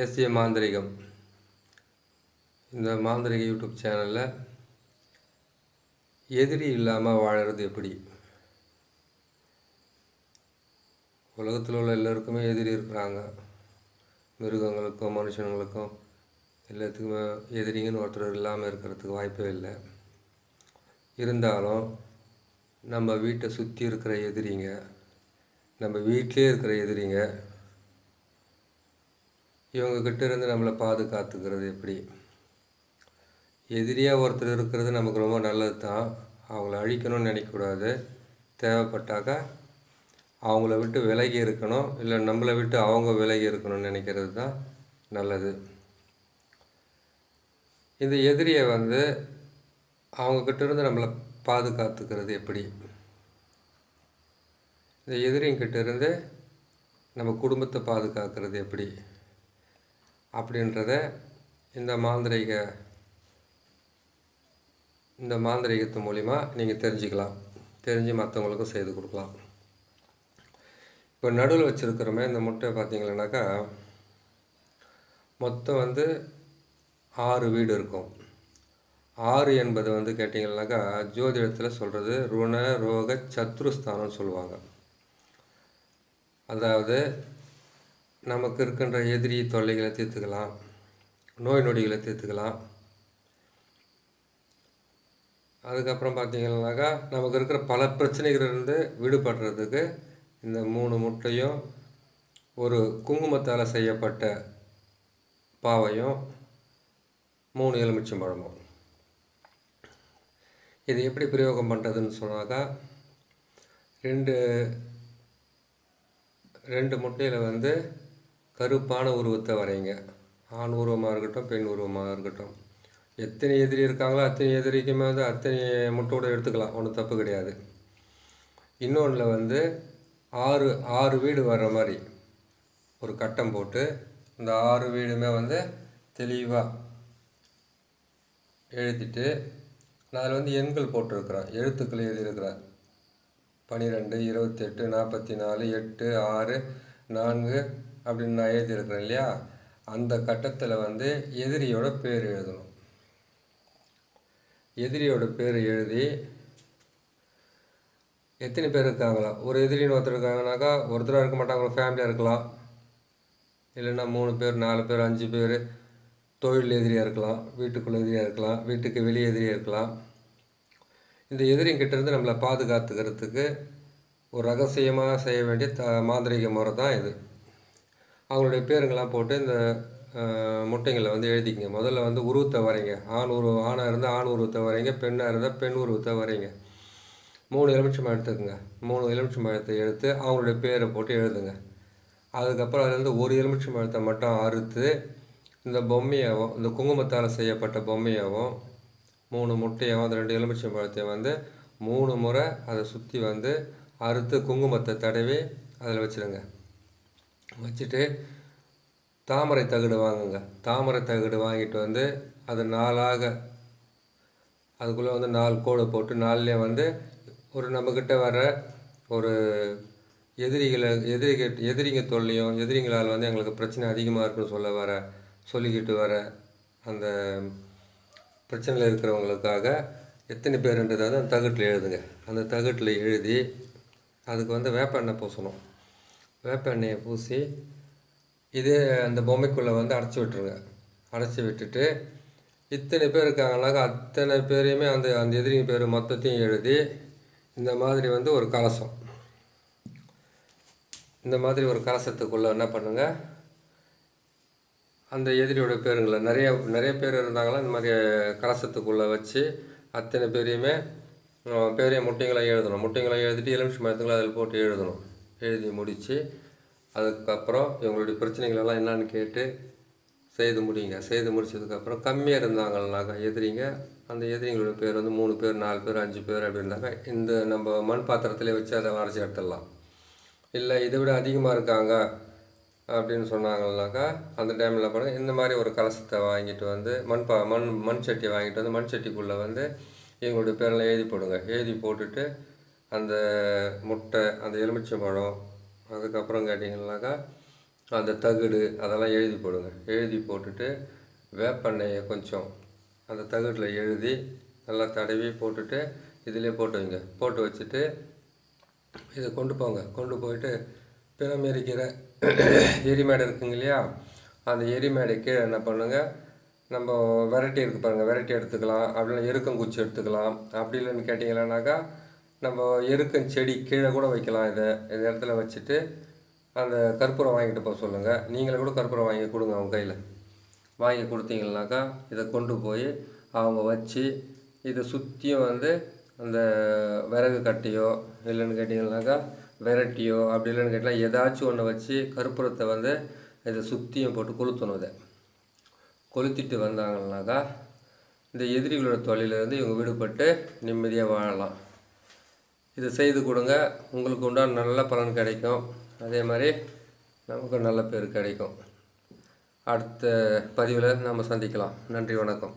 ஏசிய மாந்திரிகம். இந்த மாந்திரிக யூடியூப் சேனலில் எதிரி இல்லாமல் வாழறது எப்படி? உலகத்தில் உள்ள எல்லோருக்குமே எதிரி இருக்கிறாங்க. மிருகங்களுக்கும் மனுஷங்களுக்கும் எல்லாத்துக்குமே எதிரிங்கன்னு ஒருத்தர் இல்லாமல் இருக்கிறதுக்கு வாய்ப்பே இல்லை. இருந்தாலும் நம்ம வீட்டை சுற்றி இருக்கிற எதிரிங்க நம்ம வீட்டிலே இருக்கிற எதிரிங்க இவங்கக்கிட்ட இருந்து நம்மளை பாதுகாத்துக்கிறது எப்படி? எதிரியாக ஒருத்தர் இருக்கிறது நமக்கு ரொம்ப நல்லது தான். அவங்கள அழிக்கணும்னு நினைக்கக்கூடாது. தேவைப்பட்டாக்கா அவங்கள விட்டு விலகி இருக்கணும். இல்லை நம்மளை விட்டு அவங்க விலகி இருக்கணும்னு நினைக்கிறது தான் நல்லது. இந்த எதிரியை வந்து அவங்கக்கிட்ட இருந்து நம்மளை பாதுகாத்துக்கிறது எப்படி? இந்த எதிரிங்கிட்ட இருந்து நம்ம குடும்பத்தை பாதுகாக்கிறது எப்படி? அப்படின்றத இந்த மாந்திரீக இந்த மாந்திரீகத்து மூலிமா நீங்கள் தெரிஞ்சுக்கலாம். தெரிஞ்சு மற்றவங்களுக்கும் செய்து கொடுக்கலாம். இப்போ நடுவில் வச்சுருக்கிறோமே இந்த முட்டை பார்த்தீங்களன்னாக்கா மொத்தம் வந்து ஆறு வீடு இருக்கும். ஆறு என்பது வந்து கேட்டிங்கன்னாக்கா ஜோதிடத்தில் சொல்கிறது ருண ரோக சத்ருஸ்தானம்னு சொல்லுவாங்க. அதாவது நமக்கு இருக்கின்ற எதிரி தொல்லைகளை தீர்த்துக்கலாம் நோய் நொடிகளை தீர்த்துக்கலாம். அதுக்கப்புறம் பார்த்தீங்கன்னாக்கா நமக்கு இருக்கிற பல பிரச்சனைகளிலிருந்து விடுபடுறதுக்கு இந்த மூணு முட்டையும் ஒரு குங்குமத்தால் செய்யப்பட்ட பாவையும் மூணு எலுமிச்சம் பழமும். இது எப்படி பிரயோகம் பண்ணுறதுன்னு சொன்னாக்கா ரெண்டு ரெண்டு முட்டையில் வந்து கருப்பான உருவத்தை வரைங்க. ஆண் உருவமாக இருக்கட்டும் பெண் உருவமாக இருக்கட்டும். எத்தனை எதிரி இருக்காங்களோ அத்தனை எதிரிக்குமே வந்து அத்தனை முட்டோடு எடுத்துக்கலாம். ஒன்றும் தப்பு கிடையாது. இன்னொன்றில் வந்து ஆறு ஆறு வீடு வர்ற மாதிரி ஒரு கட்டம் போட்டு இந்த ஆறு வீடுமே வந்து தெளிவாக எழுதிட்டு நான் அதில் வந்து எண்கள் போட்டிருக்கிறேன். எழுத்துக்கள் எழுதியிருக்கிறேன். பன்னிரெண்டு இருபத்தெட்டு நாற்பத்தி நாலு எட்டு ஆறு நான்கு அப்படின்னு நான் எழுதியிருக்கிறேன் இல்லையா? அந்த கட்டத்தில் வந்து எதிரியோட பேர் எழுதணும். எதிரியோட பேர் எழுதி எத்தனை பேர் இருக்காங்களா? ஒரு எதிரின்னு ஒருத்தர் இருக்காங்கனாக்கா ஒருத்தராக இருக்க மாட்டாங்க ஃபேமிலியாக இருக்கலாம். இல்லைன்னா மூணு பேர் நாலு பேர் அஞ்சு பேர் தொழில் எதிரியாக இருக்கலாம் வீட்டுக்குள்ளே எதிரியாக இருக்கலாம் வீட்டுக்கு வெளியே எதிரியாக இருக்கலாம். இந்த எதிரிங்கிட்ட இருந்து நம்மளை பாதுகாத்துக்கிறதுக்கு ஒரு ரகசியமாக செய்ய வேண்டிய த மாந்திரிக முறை தான் இது. அவங்களுடைய பேருங்கள்லாம் போட்டு இந்த முட்டைங்களை வந்து எழுதிக்கங்க. முதல்ல வந்து உருவத்தை வரைங்க. ஆண் உருவம் ஆணாக இருந்தால் ஆண் உருவத்தை வரைங்க பெண்ணாக இருந்தால் பெண் உருவத்தை வரைங்க. மூணு எலுமிச்சம்பழம் எடுத்துக்கோங்க. மூணு எலுமிச்சம்பழத்தை எடுத்து அவங்களுடைய பேரை போட்டு எழுதுங்க. அதுக்கப்புறம் அதுலேருந்து ஒரு எலுமிச்சம்பழத்தை மட்டும் அறுத்து இந்த பொம்மையாகவும் இந்த குங்குமத்தால் செய்யப்பட்ட பொம்மையாகவும் மூணு முட்டையாகவும் அந்த ரெண்டு எலுமிச்சம் பழத்தையும் வந்து மூணு முறை அதை சுற்றி வந்து அறுத்து குங்குமத்தை தடவி அதில் வச்சுருங்க. வச்சுட்டு தாமரை தகடு வாங்குங்க. தாமரை தகடு வாங்கிட்டு வந்து அது நாளாக அதுக்குள்ளே வந்து நாலு கோடு போட்டு நாலுலேயே வந்து ஒரு நம்மக்கிட்ட வர ஒரு எதிரிகளை எதிரிக எதிரிங்க தொல்லையும் எதிரிங்களால் வந்து எங்களுக்கு பிரச்சனை அதிகமாக இருக்குன்னு சொல்ல வர சொல்லிக்கிட்டு வர அந்த பிரச்சனையில் இருக்கிறவங்களுக்காக எத்தனை பேருன்றதை வந்து அந்த தகட்டில் எழுதுங்க. அந்த தகட்டில் எழுதி அதுக்கு வந்து வேப்ப எண்ணெய் பூசணும். வேப்பெண்ணெயை பூசி இதே அந்த பொம்மைக்குள்ளே வந்து அடைச்சி விட்டுருங்க. அடைச்சி விட்டுட்டு இத்தனை பேர் இருக்காங்கனாக்கா அத்தனை பேரையுமே அந்த அந்த எதிரிங்க பேர் மொத்தத்தையும் எழுதி இந்த மாதிரி வந்து ஒரு கலசம். இந்த மாதிரி ஒரு கலசத்துக்குள்ளே என்ன பண்ணுங்கள் அந்த எதிரியோட பேருங்களை நிறைய நிறைய பேர் இருந்தாங்களா? இந்த மாதிரி கலசத்துக்குள்ளே வச்சு அத்தனை பேரையுமே பேரையும் முட்டைங்களை எழுதணும். முட்டைங்களை எழுதிட்டு எலுமிச்சு மரத்துங்களை அதில் போட்டு எழுதணும். எழுதி முடித்து அதுக்கப்புறம் இவங்களுடைய பிரச்சனைகளெல்லாம் என்னன்னு கேட்டு செய்து முடியுங்க செய்து முடிச்சதுக்கப்புறம் கம்மியாக இருந்தாங்கன்னாக்கா எதிரிங்க அந்த எதிரிங்களோட பேர் வந்து மூணு பேர் நாலு பேர் அஞ்சு பேர் அப்படி இருந்தாக்கா இந்த நம்ம மண் பாத்திரத்திலே வச்சு அதை வரைச்சி எடுத்துடலாம். இல்லை இதை விட அதிகமாக இருக்காங்க அப்படின்னு சொன்னாங்கன்னாக்கா அந்த டைமில் கூட இந்த மாதிரி ஒரு கலசத்தை வாங்கிட்டு வந்து மண் பா மண் மண் சட்டி வாங்கிட்டு வந்து மண் சட்டிக்குள்ளே வந்து எங்களுடைய பேரெல்லாம் எழுதி போடுங்க. எழுதி போட்டுட்டு அந்த முட்டை அந்த எலுமிச்சை பழம் அதுக்கப்புறம் கேட்டிங்கன்னாக்கா அந்த தகடு அதெல்லாம் எழுதி போடுங்க. எழுதி போட்டுட்டு வேப்பெண்ணெயை கொஞ்சம் அந்த தகட்டில் எழுதி நல்லா தடவி போட்டுட்டு இதிலே போட்டு வைங்க. போட்டு வச்சுட்டு இதை கொண்டு போங்க. கொண்டு போயிட்டு பிணம் எரிக்கிற எரிமேடை இருக்குங்க இல்லையா? அந்த எரிமேடை கீழே என்ன பண்ணுங்க? நம்ம வெரைட்டி இருக்குது பாருங்கள் வெரைட்டி எடுத்துக்கலாம். அப்படின்னா எருக்கங்குச்சி எடுத்துக்கலாம். அப்படி இல்லைன்னு கேட்டிங்களானாக்கா நம்ம எருக்கம் செடி கீழே கூட வைக்கலாம். இதை இந்த இடத்துல வச்சுட்டு அந்த கற்பூரம் வாங்கிட்டு போக சொல்லுங்கள் நீங்களே கூட கற்பூரம் வாங்கி கொடுங்க அவங்க கையில். வாங்கி கொடுத்தீங்கன்னாக்கா இதை கொண்டு போய் அவங்க வச்சு இதை சுற்றியும் வந்து அந்த விறகு கட்டையோ இல்லைன்னு கேட்டிங்கன்னாக்கா விரட்டியோ அப்படி இல்லைன்னு கேட்டால் ஏதாச்சும் ஒன்று வச்சு கற்பூரத்தை வந்து இதை சுற்றியும் போட்டு கொளுத்தணும் இதை. கொளுத்திட்டு வந்தாங்கன்னாக்கா இந்த எதிரிகளோட தொல்லையிலேருந்து இவங்க விடுபட்டு நிம்மதியாக வாழலாம். இதை செய்து கொடுங்க. உங்களுக்கு உண்டான நல்ல பலன் கிடைக்கும். அதே மாதிரி நமக்கு நல்ல பேர் கிடைக்கும். அடுத்த பதிவில் நம்ம சந்திக்கலாம். நன்றி வணக்கம்.